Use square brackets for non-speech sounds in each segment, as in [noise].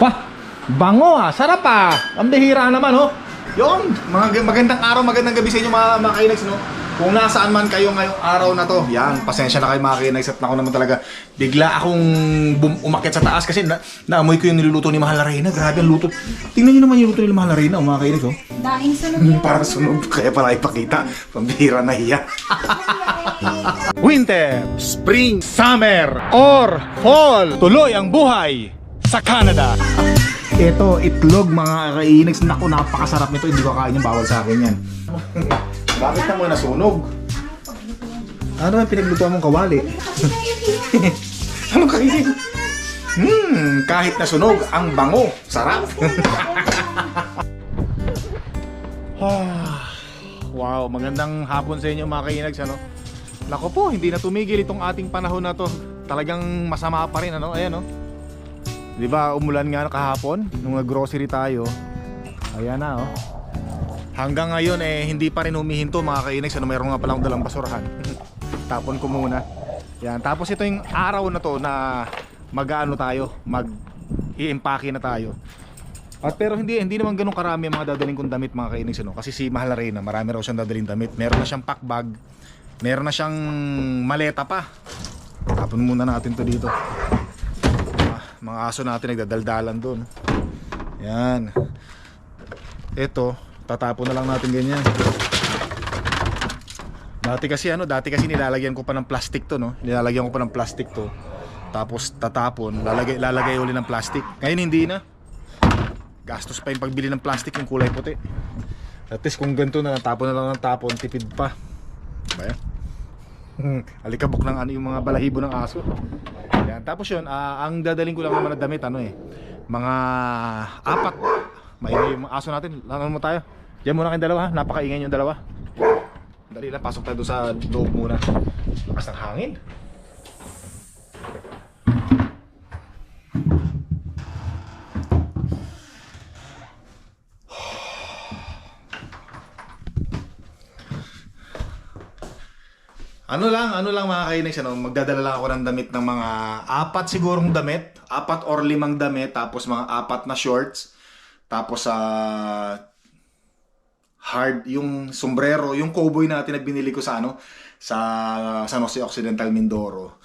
Wah, bango ah, sarap ah. Ang bihira naman oh. Yon, mga magandang araw, magandang gabi sa inyo mga, mga kainags, no? Kung nasaan man kayo ngayong araw na to, yan, pasensya na kayo mga kainags at ako naman talaga, bigla akong bum- umakyat sa taas kasi na, naamoy ko yung niluluto ni Mahal na Reyna. Grabe ang luto. Tingnan nyo naman yung luto ni Mahal na Reyna, oh, mga kainags, oh. Daing sunog yan. [laughs] Parang sunog, kaya pala ipakita. Pambihira na hiya. [laughs] Winter, Spring, Summer, or Fall. Tuloy ang buhay sa Canada. Ito, itlog mga kainags. Naku, napakasarap nito. Hindi ko kain yung bawal sa akin yan. [laughs] Bakit na mo nasunog? Ano ang pinaglutuan mong kawali? [laughs] ano kainin? Hmm, kahit nasunog, ang bango. Sarap. [laughs] Ah, wow, magandang hapon sa inyo mga kainags ano. Nako po, hindi na tumigil itong ating panahon na to. Talagang masama pa rin ano, ayan oh. 'Di ba, umulan nga kahapon nung nag-grocery tayo. Ayan na oh. Hanggang ngayon eh hindi pa rin humihinto mga kainags ano, mayroon nga palang dalang basurahan. [laughs] Tapon ko muna. Yan, tapos ito yung araw na to na mag-ano tayo, mag i-empake na tayo. At pero hindi hindi naman ganun karami ang mga dadaling kong damit mga kainags ano kasi si Mahal na Reyna, marami raw siyang dadaling damit. Meron na siyang pack bag. Meron na siyang maleta pa. Tapon muna natin to dito. Mga, aso natin nagdadaldalan doon. Yan. Ito, tatapon na lang natin ganyan. Dati kasi ano, dati kasi nilalagyan ko pa ng plastic to, no? Nilalagyan ko pa ng plastic to. Tapos tatapon, lalagay lalagay uli ng plastic. Ngayon hindi na. Gastos pa yung pagbili ng plastic yung kulay puti. At least kung ganito na tapon na lang ng tapon, tipid pa. Ba yan? [laughs] Alikabok ng ano yung mga balahibo ng aso. Yan. Tapos yun, ah, ang dadaling ko lang naman na damit, ano eh, mga apat. Maingay yung aso natin. Ano mo tayo? Diyan muna kayong dalawa, napakaingay yung dalawa. Dali lang, pasok tayo doon sa loob muna. Lakas ng hangin. Ano lang, ano lang mga kainex, ano, magdadala lang ako ng damit ng mga apat sigurong damit, apat or limang damit, tapos mga apat na shorts, tapos sa hard, yung sombrero, yung cowboy natin na binili ko sa ano, sa San Jose Occidental Mindoro.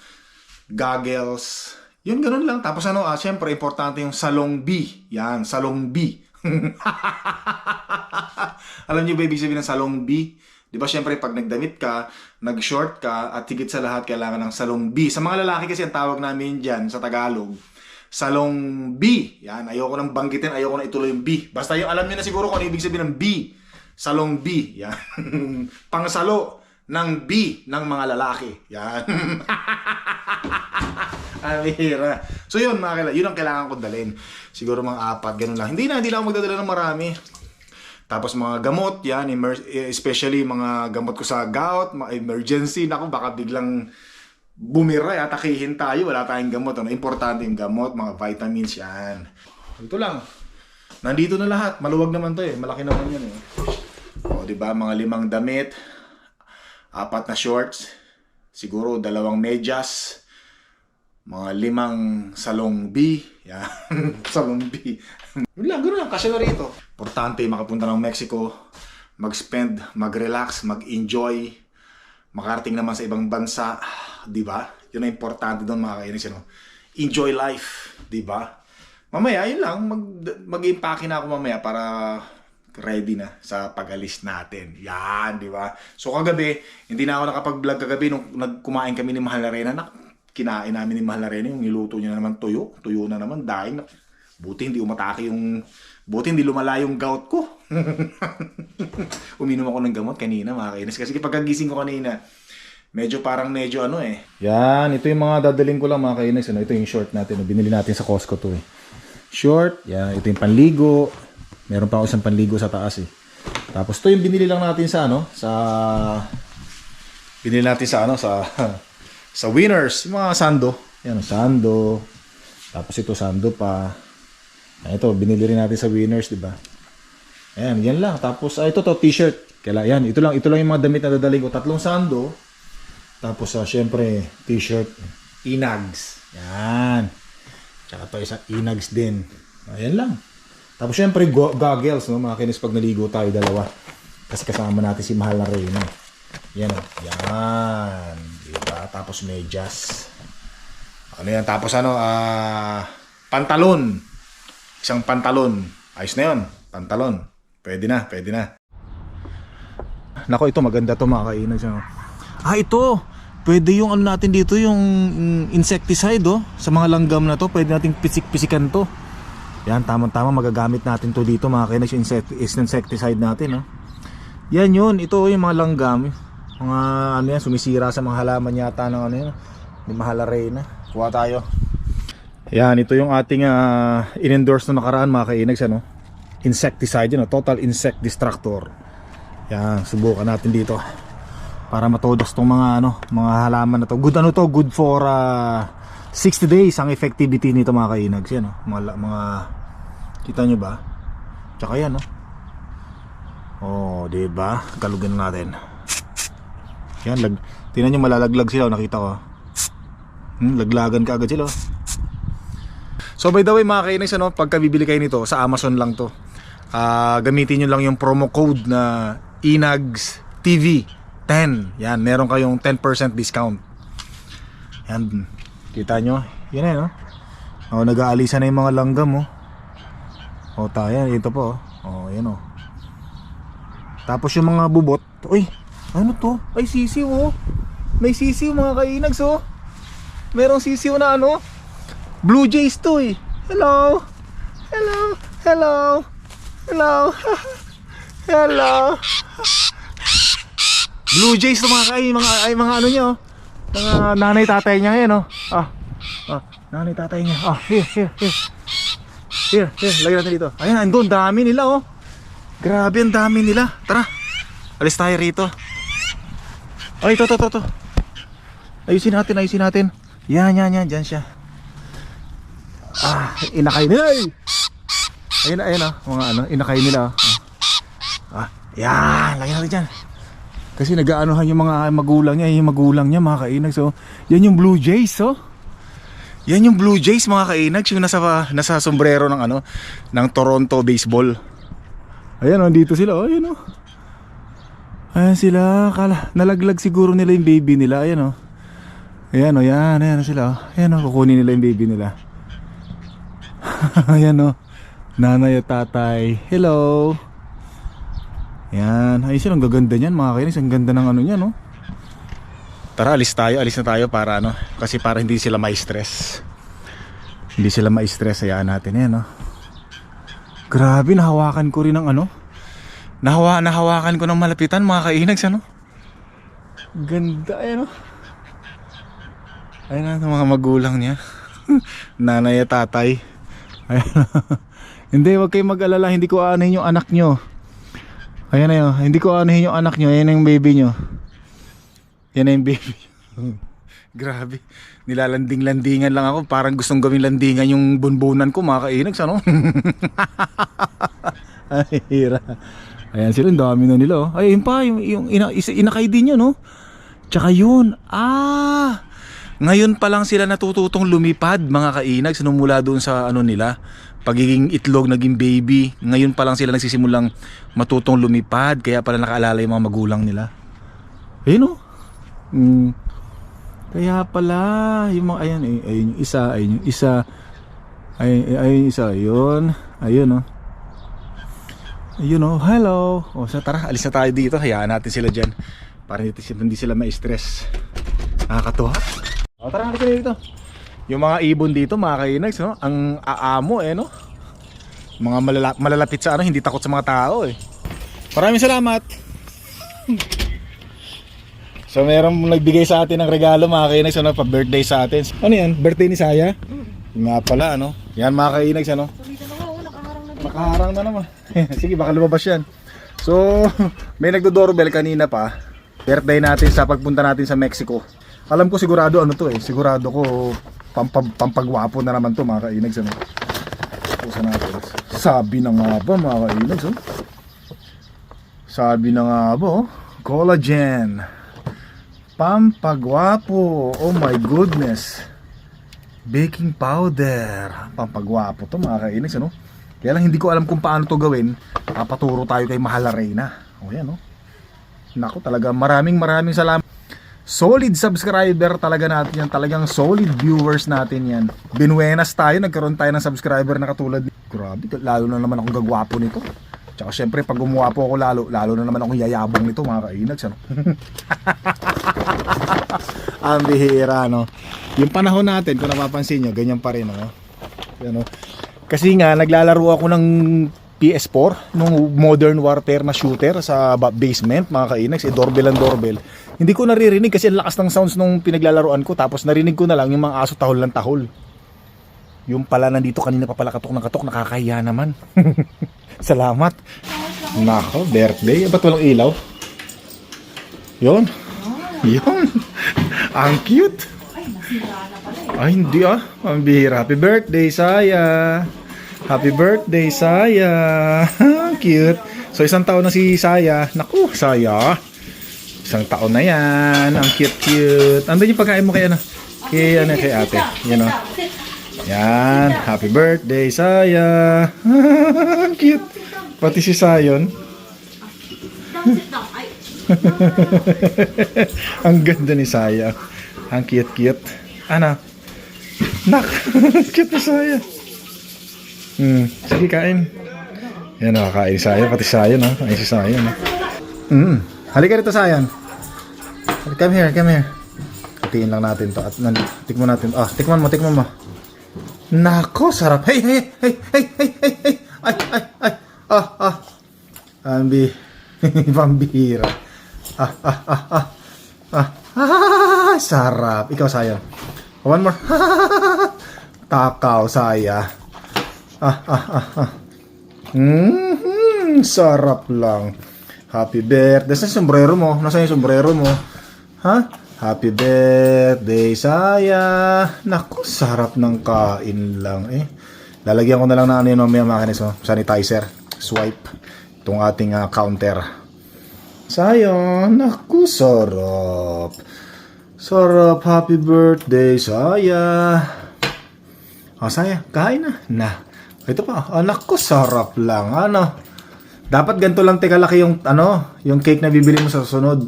Goggles, yun ganun lang. Tapos ano, ah, syempre importante yung Salong B. Yan, Salong B. [laughs] Alam niyo ba ibig sabihin ng Salong B? Di ba syempre pag nagdamit ka, nag-short ka, at higit sa lahat kailangan ng salong B. Sa mga lalaki kasi ang tawag namin dyan sa Tagalog, salong B. Yan, ayoko nang banggitin, ayoko na ituloy yung B. Basta yung alam niyo na siguro kung ano ibig sabihin ng B. Salong B. Yan. [laughs] Pangsalo ng B ng mga lalaki. Yan. [laughs] Bihira. So yun, mga kaila, yun ang kailangan ko dalhin. Siguro mga apat, ganun lang. Hindi na, hindi na ako magdadala ng marami. Tapos mga gamot, yan, especially mga gamot ko sa gout, mga emergency, naku, baka biglang bumira, atakihin tayo, wala tayong gamot. Ano, importante yung gamot, mga vitamins, yan. Ito lang. Nandito na lahat. Maluwag naman to eh. Malaki naman yan eh. O, di ba, mga limang damit, apat na shorts, siguro dalawang medyas, mga limang salong B. Yan. [laughs] salong B. Yun lang. Kasi na rito. Importante, makapunta ng Mexico, mag-spend, mag-relax, mag-enjoy, makarating naman sa ibang bansa. Di ba? Yun ang importante doon mga kainis. Ano? Enjoy life. Di ba? Mamaya, yun lang. Mag, mag-impake na ako mamaya para ready na sa pag-alis natin. Yan, di ba? So kagabi, hindi na ako nakapag-vlog kagabi nung nagkumain kami ni Mahal na Reyna. Nak, kinain namin ni Mahal na Reyna yung niluto niya na naman tuyo. Tuyo na naman, daing. Buti hindi umatake yung... Buti hindi lumala yung gout ko. [laughs] Uminom ako ng gamot kanina, mga kainis. Kasi pagkagising ko kanina, medyo parang medyo ano eh. Yan, ito yung mga dadaling ko lang mga kainis. Ano, ito yung short natin. Binili natin sa Costco to eh. Short, yan, ito yung panligo. Meron pa ako isang panligo sa taas eh. Tapos to yung binili lang natin sa ano, sa binili natin sa ano, sa [laughs] sa winners, yung mga sando. Yan, sando. Tapos ito sando pa. Yan, ito, binili rin natin sa winners, di ba? Ayan, yan lang. Tapos, ah, ito to, t-shirt. Kaila, yan, ito lang, ito lang yung mga damit na dadaling ko. Tatlong sando. Tapos, ah, syempre, t-shirt. Inags. Yan. Tsaka to isang inags din. Ayan lang. Tapos syempre go- goggles, no? Mga kinis pag naligo tayo dalawa. Kasi kasama natin si Mahal na Reyna. Yan o. Yan. Diba? Tapos medyas. Ano yan? Tapos ano? ah pantalon. Isang pantalon. Ayos na yun. Pantalon. Pwede na. Pwede na. Nako, ito maganda to mga kainag. Ano? Ah, ito. Pwede yung ano natin dito, yung mm, insecticide oh. Sa mga langgam na to, pwede nating pisik-pisikan to. Yan, tamang-tama magagamit natin to dito mga kainag, yung insect, insecticide natin oh. Yan yun, ito yung mga langgam. Mga ano yan, sumisira sa mga halaman yata ng ano yun. Ni Mahalare na. Kuha tayo. Yan, ito yung ating ah, in-endorse na nakaraan mga kainags ano. Insecticide yun, total insect destructor. Yan, subukan natin dito. Para matodos tong mga ano, mga halaman na to. Good ano to, good for ah, 60 days ang effectivity nito mga kainags yan, oh. mga, mga kita nyo ba? Tsaka yan, no? Oh, 'di ba? Galugan na natin. Yan, lag Tingnan niyo malalaglag sila, oh, nakita ko. Hmm, laglagan ka agad sila. oh. So by the way mga kainis, ano, pagka bibili kayo nito, sa Amazon lang to. Ah, gamitin niyo lang yung promo code na INAGS TV 10. Yan, meron kayong 10% discount. Yan, kita nyo. Yan eh, no? Oh, nag-aalisa na yung mga langgam, oh. Oh, tayo, ito po, oh. Oh, yan, oh. Tapos yung mga bubot, uy, ano to? Ay sisiw oh. May sisiw mga kainags oh. Merong sisiw na ano? Blue Jays to eh. Hello. Hello. Hello. Hello. [laughs] Hello. Blue Jays to mga kay mga ay mga ano niya oh. Mga nanay tatay niya ngayon oh. Ah. Ah, nanay tatay niya. Ah, here, here, here. Here, here, lagyan natin dito. Ayan, andun, dami nila oh. Grabe ang dami nila. Tara. Alis tayo rito. Ay, ito, ito, ito, ito. Ayusin natin, ayusin natin. Yan, yan, yan. Diyan siya. Ah, inakay nila eh. Ayun, ayun ah. Mga ano, inakay nila. Ah, ah yan. Lagyan natin dyan. Kasi nag-aanohan yung mga magulang niya, yung magulang niya, mga kainag. So, yan yung Blue Jays, oh. Yan yung Blue Jays, mga kainag. Yung nasa, nasa sombrero ng ano, ng Toronto baseball. Ayan oh, dito sila. Oh, ayan oh. Ayan sila. Kala, nalaglag siguro nila yung baby nila. Ayan oh. Ayan oh, yan. Ayan sila oh. Ayan oh, kukunin nila yung baby nila. [laughs] ayan oh. Nanay at tatay. Hello. Ayan. Ay silang gaganda niyan mga kainis. Ang ganda ng ano niyan no. Tara, alis tayo. Alis na tayo para ano. Kasi para hindi sila ma-stress. Hindi sila ma-stress. Hayaan natin yan no. Grabe, nahawakan ko rin ng ano. Nahawa, nahawakan ko ng malapitan mga kainags ano. Ganda ayan oh. Ayan ang mga magulang niya. [laughs] Nanay at tatay. Ayan. hindi, wag kayong mag-alala. Hindi ko aanahin yung anak nyo. Ayan na yun. Hindi ko aanahin yung anak nyo. Ayan yung baby nyo. Yan na yung baby. [laughs] Grabe. Nilalanding-landingan lang ako. Parang gustong gawing landingan yung bunbunan ko mga kainags ano. [laughs] Ay, hira. Ayan sila, ang dami na nila oh. Ay, yun pa, yung, yung ina, inakay din yun oh. Tsaka yun, ah, ngayon pa lang sila natututong lumipad mga kainag sinumula doon sa ano nila pagiging itlog naging baby. Ngayon pa lang sila nagsisimulang matutong lumipad kaya pala nakaalala yung mga magulang nila. Ayun oh. Mm. kaya pala yung mga ayan ay, ayun yung isa ayun yung isa. Ay ayun yung isa ayun. Ayun oh ayun oh hello oh so tara alis na tayo dito hayaan natin sila dyan para hindi, hindi sila ma-stress nakakatuwa o tara halika na dito. Yung mga ibon dito mga kainags no? Ang aamo eh no? Mga malala malalapit sa ano, hindi takot sa mga tao eh. Maraming salamat. So meron nagbigay sa atin ng regalo mga kainags ano, pa birthday sa atin. Ano yan? Birthday ni Saya? Yung Nga pala ano. Yan mga kainags ano. Nakaharang na naman. [laughs] Sige baka lumabas yan. So [laughs] may nagdo-doorbell kanina pa. Birthday natin sa pagpunta natin sa Mexico. Alam ko sigurado ano to eh. Sigurado ko pampag pampagwapo na naman to mga kainags ano. Pusa natin. Sabi na nga ba mga kainags oh. Sabi na nga ba oh. Collagen. Pampagwapo. Oh my goodness. Baking powder. Pampagwapo to mga kainis, ano? Kaya lang hindi ko alam kung paano to gawin. Papaturo tayo kay Mahal Reyna. O yan, no? Nako, talaga maraming maraming salamat. Solid subscriber talaga natin yan. Talagang solid viewers natin yan. Binuenas tayo, nagkaroon tayo ng subscriber na katulad. Grabe, lalo na naman akong gagwapo nito. Tsaka syempre, pag gumawa ako lalo, lalo na naman akong yayabong nito mga kainags. Ano? [laughs] Ang bihira, no? Yung panahon natin, kung napapansin nyo, ganyan pa rin, no? Ano? Kasi nga, naglalaro ako ng PS4, nung Modern Warfare na shooter sa ba- basement, mga kainags, eh, doorbell ang doorbell. Hindi ko naririnig kasi ang lakas ng sounds nung pinaglalaroan ko, tapos narinig ko na lang yung mga aso tahol ng tahol. Yung pala nandito kanina pa pala katok ng katok, nakakahiya naman. [laughs] Salamat. Nako, birthday. Ba't walang ilaw? Yon. Yon. [laughs] Ang cute. Ay, hindi ah. Ang. Happy birthday, Saya. Happy birthday, Saya. [laughs] cute. So, isang taon na si Saya. Naku, Saya. Isang taon na yan. Ang cute-cute. Ano yung pagkain mo kay ano? Kay, ano, kay ate. You know? Yan. Happy birthday, Saya. [laughs] cute. Pati si Sayon. [laughs] Ang ganda ni Saya. Ang cute-cute. Ano? Nak! [laughs] cute ni Saya. Hmm. Sige, kain. Yan o, kain si Saya. Pati Sayon, ha? Kain si Sayon, ha? Hmm. Halika rito, Sayon. Come here, come here. Hatiin lang natin to. At tikman natin. Ah, tikman mo, tikman mo. Nako, sarap. Hey, hey, hey, hey, hey, hey, hey. Ay, ay, ay. Ah, ah. Ambi. Pambihira. [laughs] Ah, ah, ah, ah. Ah, ah, sarap. Ikaw, Saya. One more. [laughs] Takaw, Saya. Ah, ah, ah, ah. Mm-hmm, sarap lang. Happy birthday. Nasaan sombrero mo? Nasaan yung sombrero mo? Ha? Happy birthday, Saya. Naku, sarap ng kain lang eh. Lalagyan ko na lang ng ano yun mamaya makinis mo. Sanitizer. Swipe. Itong ating ah, counter. Saya, naku, sarap. Sarap. Happy birthday, Saya. Oh, Saya, kain na. Na. Ito pa. Anak ko, sarap lang. Ano? Dapat ganito lang teka laki yung ano, yung cake na bibili mo sa susunod.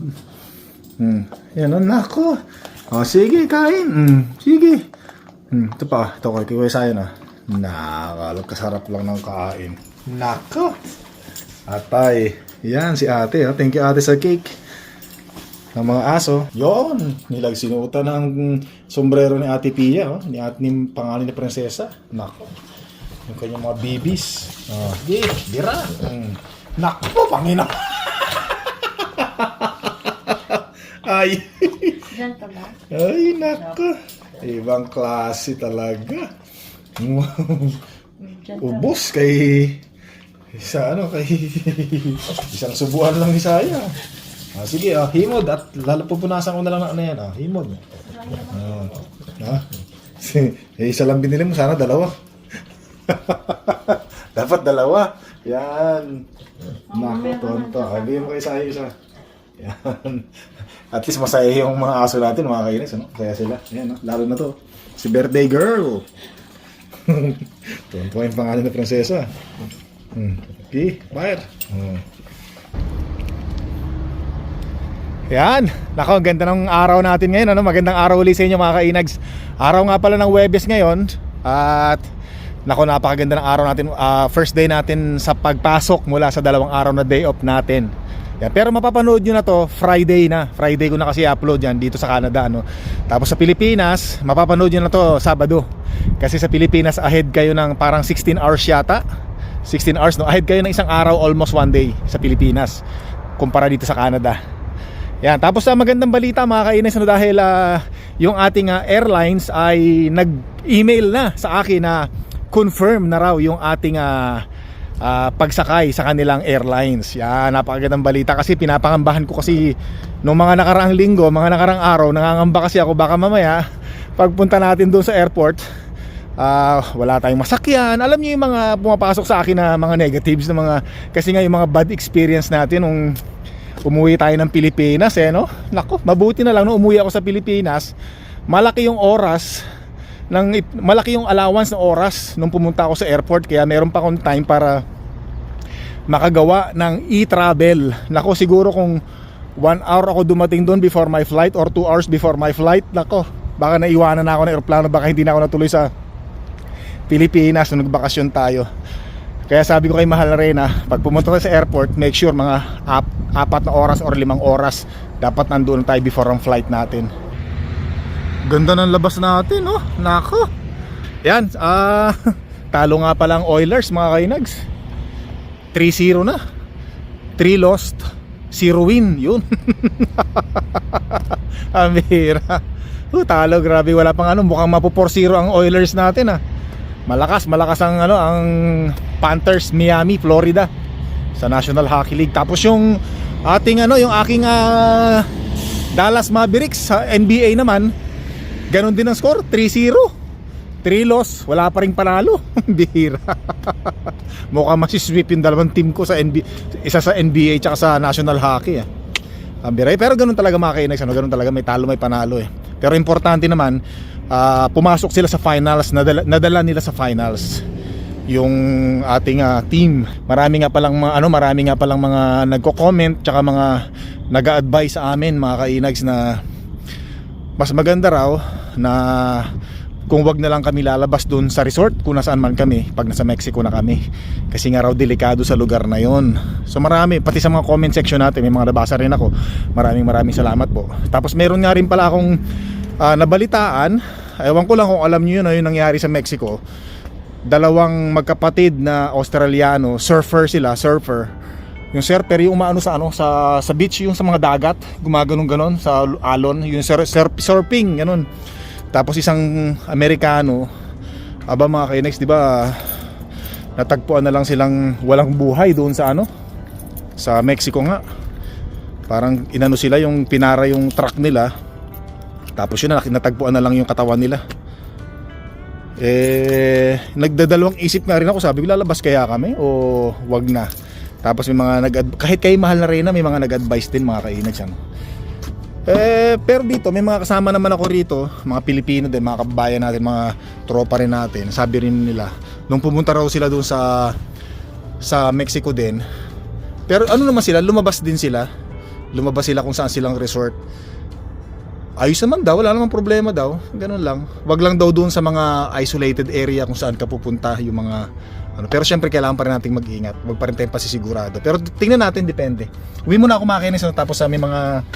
Hmm. Yan, anak ko. Oh, sige, kain. Hmm. Sige. Hmm. Ito pa. Ito ko, kikuha sa'yo na. Nakalog kasarap lang ng kain. Nako. Atay. Yan, si ate. Oh. Thank you ate sa cake. Ng mga aso. Yon, nilag sinuota ng sombrero ni Ate Pia, oh. ni ate ni pangalan ni prinsesa. Nako. Yung kanyang mga bibis. Oh, di, dira. Mm. Nako, Panginoon. [laughs] Ay. Diyan ka ba? Ay, nako. Ibang klase talaga. Ubus kay sa ano kay isang subuan lang ni Saya. Ah, sige, ah, himod at lalapupunasan ko na lang na ano yan. Ah, himod. Ah, ah. isa lang binili mo, sana dalawa. [laughs] Dapat dalawa. Yan. Nako, tonto. Bigyan mo kay Saya isa. Yan. At least masaya yung mga aso natin, mga kainis. Ano? Kaya sila. Yan, no? lalo na to. Si birthday girl. [laughs] Tuwan-tuwa yung pangalan ng prinsesa. Hmm. Okay, fire. Hmm. Yan. Nako, ang ganda ng araw natin ngayon. Ano? Magandang araw ulit sa inyo mga kainags. Araw nga pala ng Webes ngayon. At nako, napakaganda ng araw natin. Ah, first day natin sa pagpasok mula sa dalawang araw na day off natin. Yan. Pero mapapanood nyo na to Friday na. Friday ko na kasi upload yan dito sa Canada. No? Tapos sa Pilipinas, mapapanood nyo na to Sabado. Kasi sa Pilipinas, ahead kayo ng parang 16 hours yata. 16 hours, no? Ahead kayo ng isang araw, almost one day sa Pilipinas. Kumpara dito sa Canada. Yan, tapos sa magandang balita mga kainis no, dahil ah, yung ating ah, airlines ay nag-email na sa akin na confirm na raw yung ating ah, ah, pagsakay sa kanilang airlines. Yan, napakagandang balita kasi pinapangambahan ko kasi nung mga nakaraang linggo, mga nakaraang araw, nangangamba kasi ako baka mamaya pagpunta natin doon sa airport, ah, wala tayong masakyan. Alam niyo yung mga pumapasok sa akin na mga negatives na mga kasi nga yung mga bad experience natin nung umuwi tayo ng Pilipinas eh no. Nako, mabuti na lang nung umuwi ako sa Pilipinas. Malaki yung oras ng malaki yung allowance na oras nung pumunta ako sa airport kaya meron pa akong time para makagawa ng e-travel. Nako siguro kung 1 hour ako dumating doon before my flight or 2 hours before my flight, nako, baka naiwanan na ako ng aeroplano, baka hindi na ako natuloy sa Pilipinas nung nagbakasyon tayo. Kaya sabi ko kay Mahal Reyna, pag pumunta tayo sa airport, make sure mga ap- apat na oras or limang oras dapat nandoon tayo before ang flight natin. Ganda ng labas natin, oh. Nako. Yan, ah, [laughs] talo nga pala ang Oilers, mga kainags. 3-0 na. 3 lost, 0 win. Yun. [laughs] Amira. Oh, talo, grabe. Wala pang ano, mukhang mapo 4-0 ang Oilers natin, ah. Malakas, malakas ang ano, ang Panthers Miami, Florida sa National Hockey League. Tapos yung ating ano, yung aking ah, Dallas Mavericks sa NBA naman, Ganon din ang score, 3-0. 3 loss, wala pa rin panalo. [laughs] Bihira. [laughs] Mukhang masisweep yung dalawang team ko sa NBA, isa sa NBA tsaka sa National Hockey. Eh. Ang biray. Pero ganun talaga mga kainex, ano, ganun talaga may talo may panalo eh. Pero importante naman, ah, pumasok sila sa finals, nadala, nadala nila sa finals yung ating ah, team. Marami nga palang mga ano, marami nga palang mga nagko-comment tsaka mga nag-a-advise sa amin mga kainags na mas maganda raw na kung wag na lang kami lalabas doon sa resort kung nasaan man kami pag nasa Mexico na kami. Kasi nga raw delikado sa lugar na yon so marami pati sa mga comment section natin may mga nabasa rin ako. Maraming maraming salamat po. Tapos meron nga rin pala akong ah, nabalitaan. Ewan ko lang kung alam niyo yun ano yung nangyari sa Mexico dalawang magkapatid na Australiano surfer sila surfer. Yung surfer yung umaano sa ano sa sa beach yung sa mga dagat gumaganon ganon sa alon yung sur, sur, surfing ganon tapos isang Amerikano aba mga kainex di ba natagpuan na lang silang walang buhay doon sa ano sa Mexico nga. Parang inano sila yung pinara yung truck nila tapos yun na natagpuan na lang yung katawan nila eh nagdadalawang isip nga rin ako sabi ko lalabas kaya kami o wag na tapos may mga nag kahit kay mahal na Reyna may mga nag-advise din mga kainags ano. Eh pero dito may mga kasama naman ako rito, mga Pilipino din, mga kababayan natin, mga tropa rin natin. Sabi rin nila nung pumunta raw sila doon sa sa Mexico din. Pero ano naman sila, lumabas din sila. Lumabas sila kung saan silang resort. Ayos naman daw, wala namang problema daw. Ganun lang. Wag lang daw doon sa mga isolated area kung saan ka pupunta yung mga ano, pero syempre kailangan pa rin nating mag-ingat. Huwag pa rin tayong pasisigurado. Pero tingnan natin, depende. Uwi muna ako makinis no, tapos sa may mga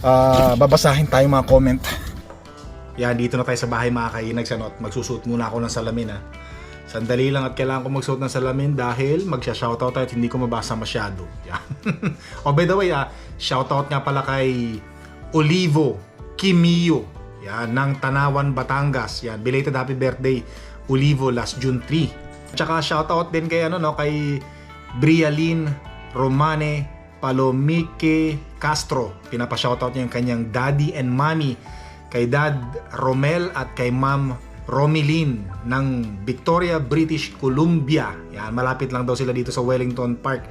ah, babasahin tayong mga comment. Yan, dito na tayo sa bahay mga kainag sa not. Muna ako ng salamin ha. Sandali lang at kailangan ko magsuot ng salamin dahil magsha-shoutout tayo at hindi ko mabasa masyado. Yan. [laughs] oh, by the way, ah, shoutout nga pala kay Olivo Kimio. Yan, ng Tanawan, Batangas. Yan, belated happy birthday. Olivo last June 3. Tsaka shoutout din kay ano no, kay Brialin Romane Palomike Castro. Pinapa-shoutout niya yung kanyang daddy and mommy kay Dad Romel at kay Ma'am Romilin ng Victoria, British Columbia. Yan, malapit lang daw sila dito sa Wellington Park.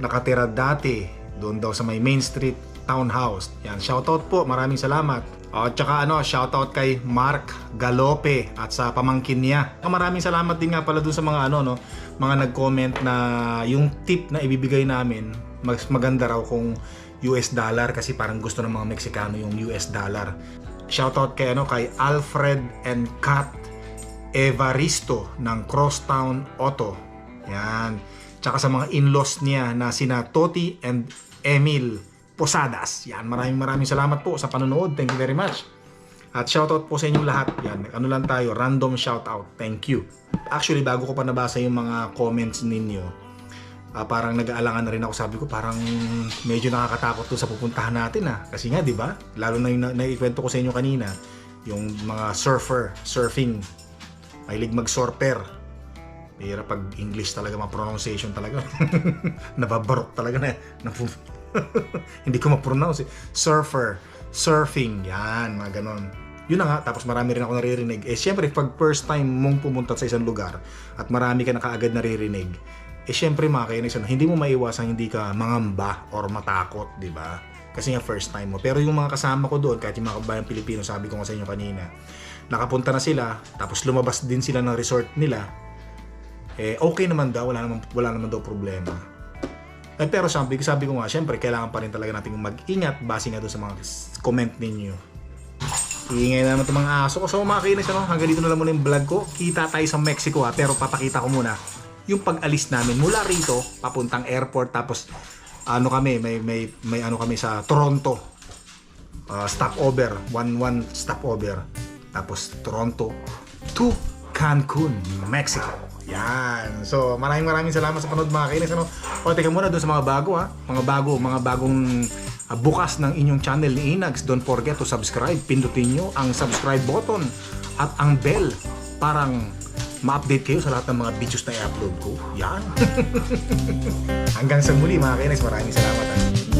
Nakatira dati doon daw sa may Main Street Townhouse. Yan, shoutout po. Maraming salamat. At tsaka ano, shoutout kay Mark Galope at sa pamangkin niya. Maraming salamat din nga pala dun sa mga ano no, mga nag-comment na yung tip na ibibigay namin mas maganda raw kung US dollar kasi parang gusto ng mga Meksikano yung US dollar. Shoutout kay ano kay Alfred and Kat Evaristo ng Crosstown Auto. Yan. Tsaka sa mga in-laws niya na sina Toti and Emil Posadas. Yan, maraming maraming salamat po sa panonood. Thank you very much. At shoutout po sa inyong lahat. Yan, ano lang tayo, random shoutout. Thank you. Actually, bago ko pa nabasa yung mga comments ninyo, ah, parang nag-aalangan na rin ako. Sabi ko, parang medyo nakakatakot to sa pupuntahan natin ah. Kasi nga, di ba? Lalo na yung na- naikwento ko sa inyo kanina, yung mga surfer, surfing. Mahilig mag-surfer. Mahirap pag English talaga, mga pronunciation talaga. [laughs] Nababarok talaga na. [laughs] Hindi ko ma-pronounce eh. Surfer, surfing, yan, mga ganon. Yun na nga, tapos marami rin ako naririnig. Eh, syempre, pag first time mong pumunta sa isang lugar at marami ka na kaagad naririnig, eh, syempre, mga kainis, ano, hindi mo maiwasan hindi ka mangamba or matakot, di ba? Kasi nga first time mo. Pero yung mga kasama ko doon, kahit yung mga kabayan Pilipino, sabi ko nga sa inyo kanina, nakapunta na sila, tapos lumabas din sila ng resort nila, eh okay naman daw, wala naman, wala naman daw problema. Eh, pero sabi, sabi ko nga, syempre, kailangan pa rin talaga nating mag-ingat base nga doon sa mga comment ninyo. Iingay na naman itong mga aso ko. So mga kainis, ano, hanggang dito na lang muna yung vlog ko. Kita tayo sa Mexico ha, pero papakita ko muna yung pag-alis namin mula rito, papuntang airport, tapos ano kami, may, may, may ano kami sa Toronto. Uh, stopover, one one stopover. Tapos Toronto to Cancun, Mexico. Yan. So, maraming maraming salamat sa panood mga kainis. Ano? O, teka muna doon sa mga bago ha. Mga bago, mga bagong ah, bukas ng inyong channel ni Inags. Don't forget to subscribe. Pindutin nyo ang subscribe button at ang bell parang ma-update kayo sa lahat ng mga videos na i-upload ko. Yan. [laughs] Hanggang sa muli mga kainis. Maraming salamat. Ha?